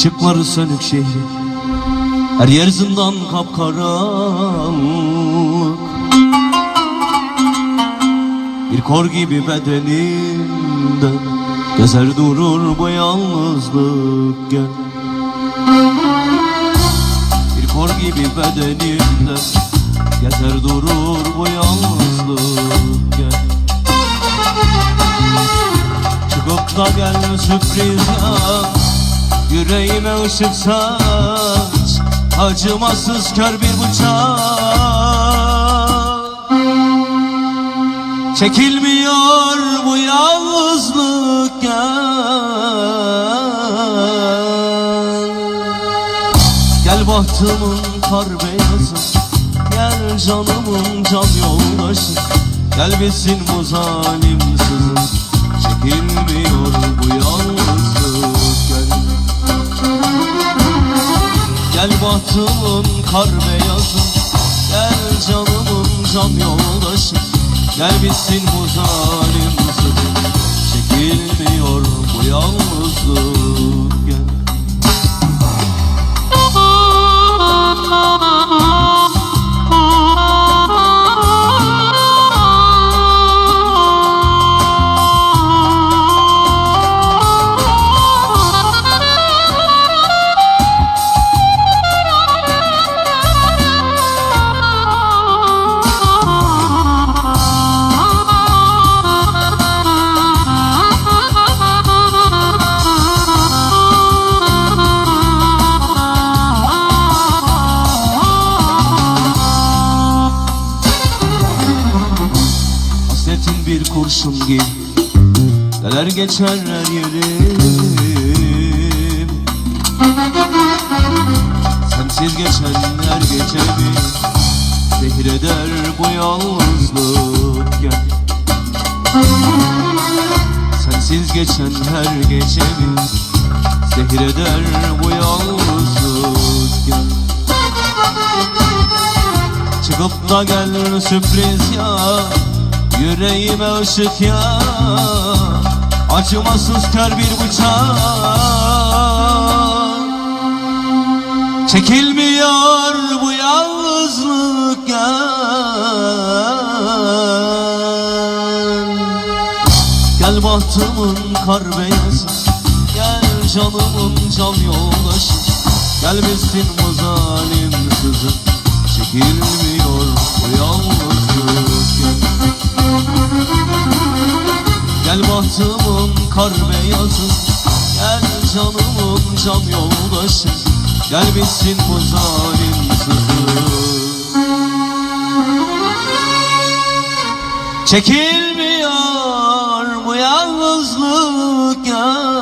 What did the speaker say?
Işıkları sönük şehri Her yer zindan kapkaranlık. Bir kor gibi bedenimde Gezer durur bu yalnızlık gel Bir kor gibi bedenimde Gezer durur bu yalnızlık gel Çıkıp da gel sürpriz ya Yüreğime ışık saç Acımasız kör bir bıçak. Çekilmiyor bu yalnızlık gel. Gel bahtımın kar beyazı Gel canımın can yoldaşı. Gel bitsin bu zalim sızı Çekilmiyor bu yalnızlık Gel bahtımın kar beyazı Gel canımın can yoldaşı Gel bitsin bu zalim sızı Çekilmiyor bu yalnızlık bir kurşun gibi Neler geçer her yerim. Sensiz geçen her gecemi Zehir eder bu yalnızlık gel. Sensiz geçen her gecemi Zehir eder bu yalnızlık gel. Çıkıp da gel sürpriz ya Yüreğime ışık ya Acımasız kör bir bıçak. Çekilmiyor bu yalnızlık gel. Gel bahtımın kar beyazı Gel canımın can yoldaşı. Gel bitsin bu zalim sızı Çekilmiyor bu yalnızlık Sırtımın kar beyazı Gel canımın can yoldaşı Gel bitsin bu zalim sızı Çekilmiyor bu yalnızlık ya